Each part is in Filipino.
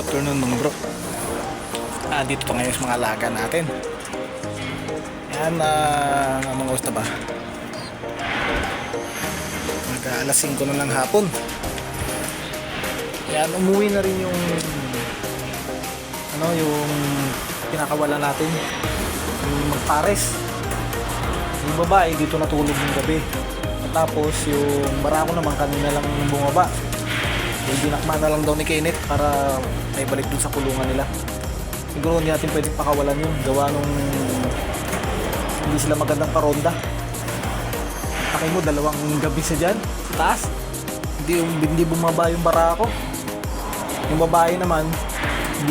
afternoon mga bro. Ah, dito pa ngayon sa mga alaga natin. Yan, ah, mga oras na ba? Mag alas 5 na ng hapon. Yan, umuwi na rin yung ano, yung pinakawala natin. Yung magpares. Yung babae dito natulog ng gabi. Tapos yung barako naman kanina lang bumaba. Yung dinakma na lang daw ni Kenneth para ay balik dun sa kulungan nila. Siguro hindi natin pwedeng pakawalan yun. Gawa nung hindi sila magandang karonda. Pakay mo, dalawang gabi sa dyan, sa taas. Hindi, hindi bumaba yung barako. Yung babae naman,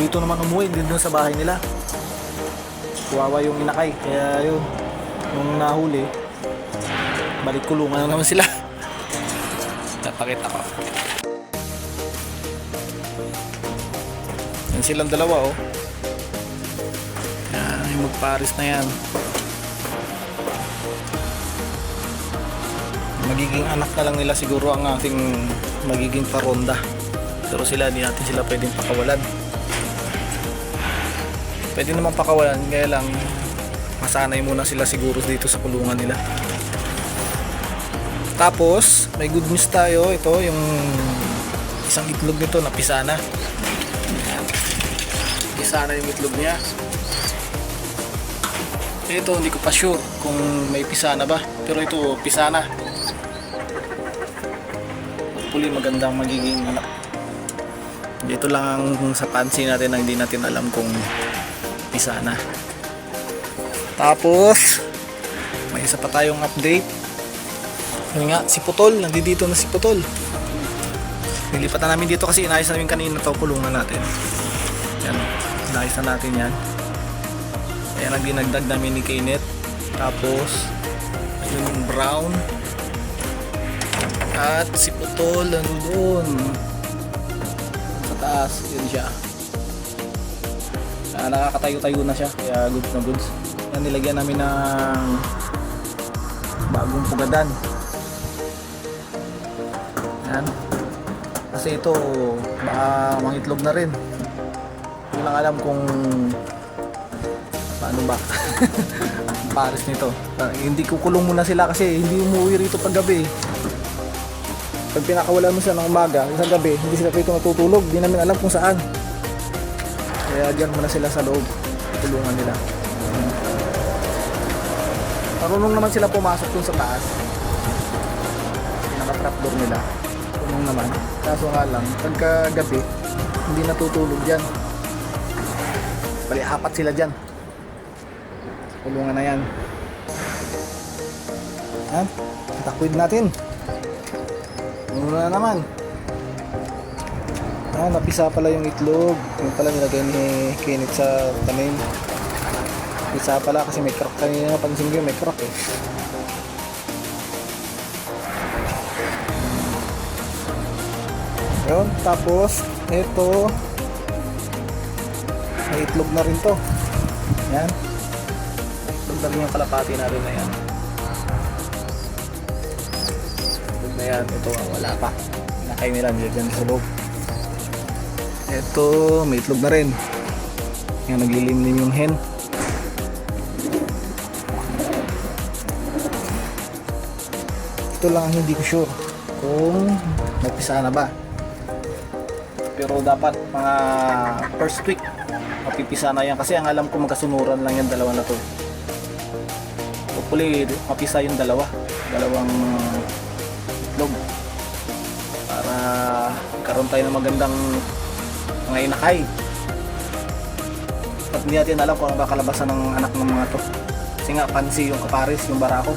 dito naman umuwi, din dun sa bahay nila. Kuwawa yung inakay. Kaya yun, nung nahuli, balik kulungan na naman sila. Napakita ko. Yan silang dalawa oh. Yan, yung magparis na yan. Magiging anak na lang nila siguro ang ating magiging paronda. Pero sila, di natin sila pwedeng pakawalan. Pwede naman pakawalan, kaya lang masanay muna sila siguro dito sa kulungan nila. Tapos, may good news tayo. Ito, yung isang itlog nito na pisana. Pisana yung itlog niya. Ito, hindi ko pa sure kung may pisana ba. Pero ito, pisana. Hopefully, magandang magiging anak. Dito lang ang sa pansin natin na hindi natin alam kung pisana. Tapos, may isa pa tayong update. Yun nga, si Putol, nandito na si Putol. Nilipat na namin dito kasi inayos na namin kanina to kulungan natin. Yan, inayos na natin yan. Ayan ang dinagdag namin ni Kenneth. Tapos, yun yung brown. At si Putol, doon? Sa taas, yun siya. Ah, nakakatayo-tayo na siya, kaya goods na goods. Yan, nilagyan namin ng bagong pugadan. Yan. Kasi ito, baka mangitlog na rin. Hindi lang alam kung paano ba pares nito. Ah, hindi kukulong muna sila kasi hindi umuwi rito pag gabi. Pag pinakawalan mo siya ng umaga, isang gabi, hindi sila rito natutulog. Hindi namin alam kung saan. Kaya diyan muna sila sa loob. Tulungan nila. Marunong naman sila pumasok dun sa taas. Pinaka-trapdoor nila. Marunong naman. Kaso nga lang, pagka gabi, hindi natutulog dyan. Bali, apat sila dyan. Kulungan na yan. Yan. Takwid natin. Muna na naman. Ah, napisa pala yung itlog. Yung pala nilagay ni Kenneth sa tanim. Isa pala kasi may crack kanina napansin ko yung may crack eh. Yun, tapos ito may itlog na rin to. Yan. Itlog na rin yung kalapati na rin na yan. Itlog na yan. Ito ah, wala pa. Nakay nila nilagyan sa loob. Ito, may itlog na rin. Yan, naglilimlim yung hen. Ito lang ang hindi ko sure kung nagpisa na ba. Pero dapat mga first week mapipisa na yan kasi ang alam ko magkasunuran lang yung dalawa na to. Hopefully mapisa yung dalawa. Dalawang itlog. Para karon tayo ng magandang mga inakay. At hindi natin alam kung ang kakalabasan ng anak ng mga to. Kasi nga pansi yung kapares, yung barako.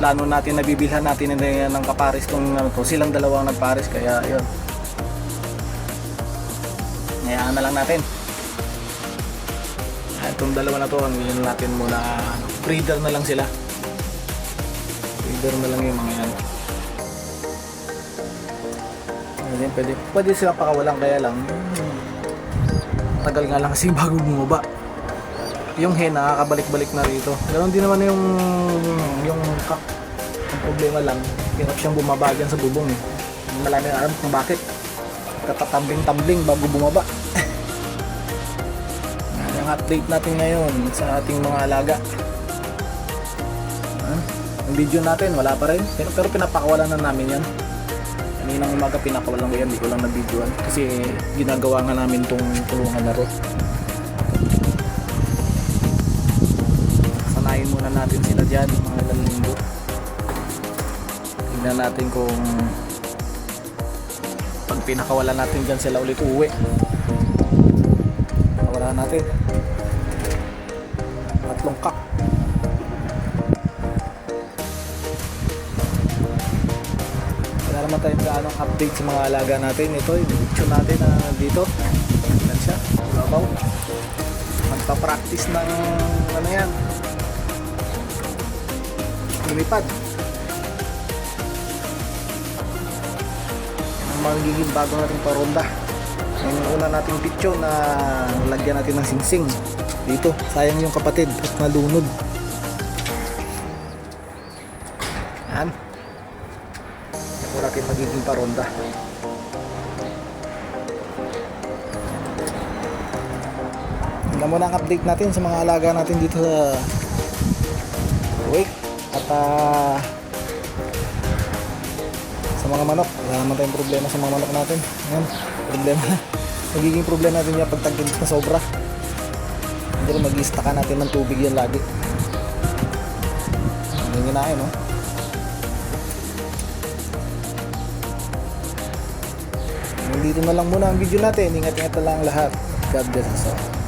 Plano natin na bibilhan natin na ng kapares kung ano to, silang dalawang nagpares kaya yun. Hayaan na lang natin. Ah, Itong dalawa na to, ang yun natin muna ano, breeder na lang sila. Breeder na lang yung mga yan. Pwede, pwede, pwede sila pakawalan kaya lang hmm, tagal nga lang kasi bago bumaba yung hen nakakabalik-balik na rito ganoon din naman yung yung kak ang problema lang hirap siyang bumaba dyan sa bubong eh malami na alam kung bakit katatambling-tambling bago bumaba. Yan ang update natin ngayon sa ating mga alaga. Ha? Ang video natin, wala pa rin. Pero, pero pinapakawalan na namin yan. Kaninang umaga pinakawalan ko yan, hindi ko lang na-videoan. Kasi ginagawa nga namin tong tulungan na ro. Natin sila dyan, mga ilang linggo. Tingnan natin kung pag pinakawalan natin dyan sila ulit uwi. Wala natin. Tatlong kak. Wala naman tayong gaanong update sa mga alaga natin. Ito, yung natin na dito. Yan siya. Babaw. Magpa-practice ng ano yan. Lumipad. Ang magiging bago nating paronda. Yung una nating picture na lagyan natin ng singsing. Dito, sayang yung kapatid at nalunod. Yan. Yung natin magiging paronda. Yan muna ang update natin sa mga alaga natin dito sa. Ah, sa mga manok, wala naman tayong problema sa mga manok natin. Yan, problema. Magiging problema natin yan pag tagilid na sobra. Hindi rin mag-istaka natin ng tubig yan lagi. Ano yung ginahin, no? Nandito na lang muna ang video natin. Ingat-ingat na lang lahat. God bless us all.